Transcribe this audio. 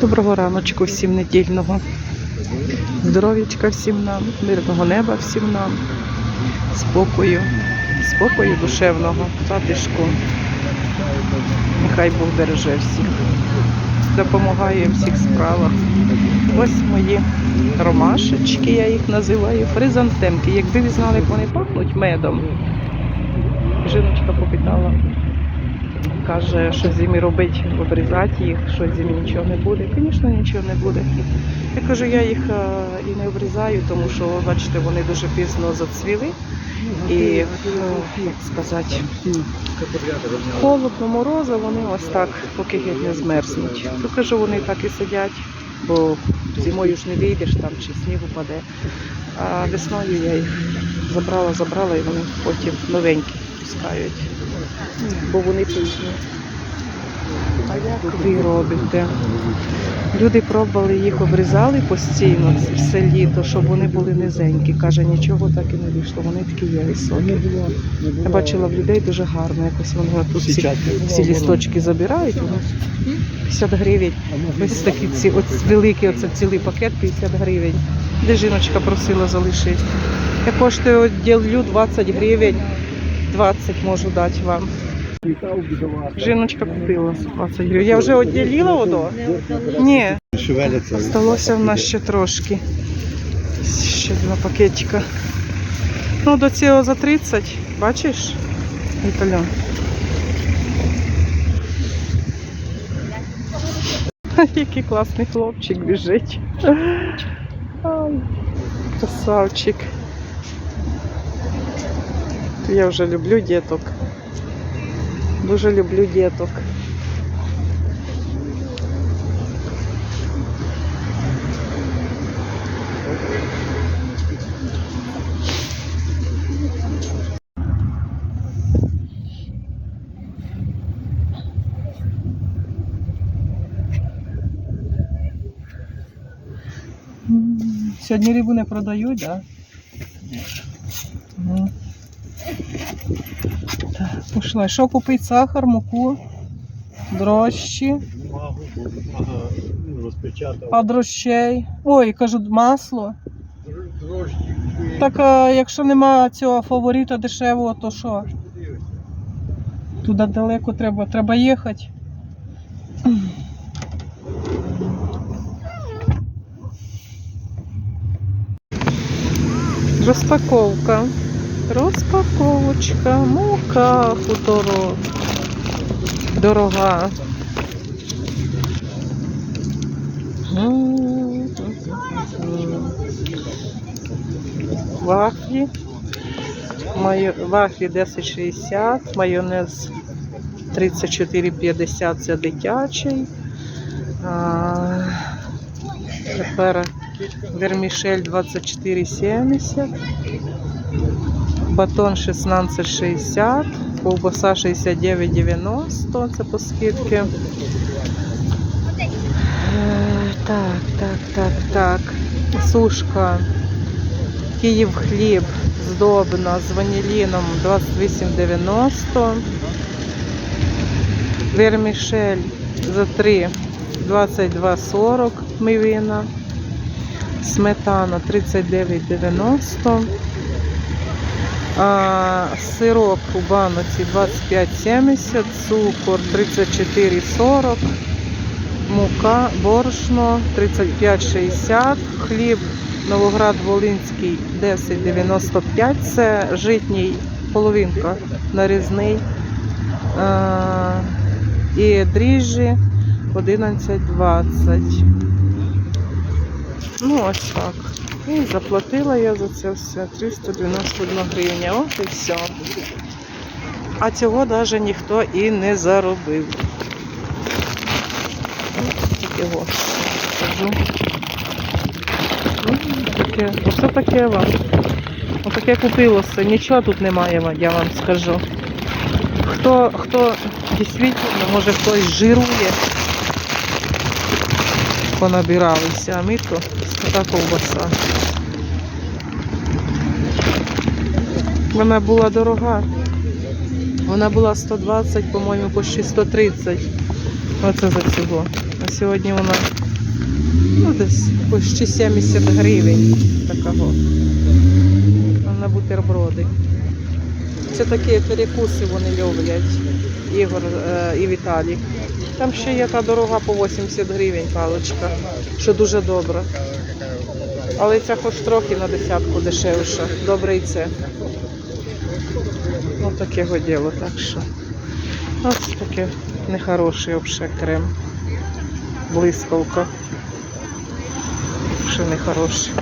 Доброго раночку всім недільного. Здоров'ячка всім нам, мирного неба всім нам, спокою, спокою душевного, затишку. Нехай Бог береже всіх, допомагає в всіх справах. Ось мої ромашечки, я їх називаю, хризантемки. Якби ви знали, як вони пахнуть медом. Жіночка попитала, каже, що з ними робить, обрізати їх, що з ними нічого не буде. Звісно, нічого не буде. Я кажу, я їх е, і не обрізаю, тому що, бачите, вони дуже пізно зацвіли. І, е, як сказати, холодно, мороза, вони ось так, поки геть не змерзнуть. То кажу, вони так і сидять, бо зимою ж не вийдеш, там чи сніг упаде. А весною я їх забрала, забрала, і вони потім новенькі пускають. Бо вони пізні. А як ви робите? Люди пробували їх обрізали постійно все літо, щоб вони були низенькі. Каже, нічого так і не вийшло. Вони такі є високі. Я бачила в людей дуже гарно, якось вони тут всі, всі лісточки забирають. 50 гривень. Ось такі ці, от великі, оце цілий пакет 50 гривень. Де жіночка просила залишити. Я коштую от ділю 20 гривень, 20 можу дати вам. Жіночка купила 20 гривень. Я вже відділила одо? Ні. Шевеляться. Осталося в нас ще трошки. Ще два пакетика. Ну, до цього за 30, бачиш? Віталя. Який класний хлопчик біжить. Ай, красавчик. Я вже люблю діток. Дуже люблю діток. М, Сьогодні рибу не продають, так? Да? Так, пішла. Що купити? Сахар, муку, дрожчі, а дрожчей. Ой, кажуть, масло. Так а якщо нема цього фаворита дешевого, то що? Туди далеко треба, треба їхати. Розпаковка. Розпаковочка. Мука хуторо. Дорога. Вафлі. Майо... Вафлі 1060, майонез 34,50 це дитячий. А, тепер вермішель 24,70. Батон 16,60, ковбаса 69,90, це по скидки. Е, Так, так, так, так. Сушка. Київ хліб здобна з ваніліном 28,90. Вермішель за 3 22,40 мивина. Сметана 39,90. А, сироп у баноці 25,70, цукор 34,40, мука, борошно 35,60, хліб Новоград Волинський 10,95, це житній половинка нарізний. А, і дріжджі 11,20. Ну, ось так. І заплатила я за це все 391 гривня. От і все. А цього навіть ніхто і не заробив. Його скажу. Ну, таке. Оце таке вам. Отаке купилося. Нічого тут немає, я вам скажу. Хто, хто дійсно, може хтось жирує, понабиралися, а ми то така ковбаса. Вона була дорога. Вона була 120, по-моєму, почти 130. Оце за цього. А сьогодні вона ну, десь почти 70 гривень такого. На бутерброди. Це такі перекуси вони люблять. Ігор е, і Віталій. Там ще є та дорога по 80 гривень паличка, що дуже добре. Але ця хоч трохи на десятку дешевша. Добре і це. Ну таке діло, так що. Ось таке нехороший взагалі крем. Блискавка. Ще нехороший.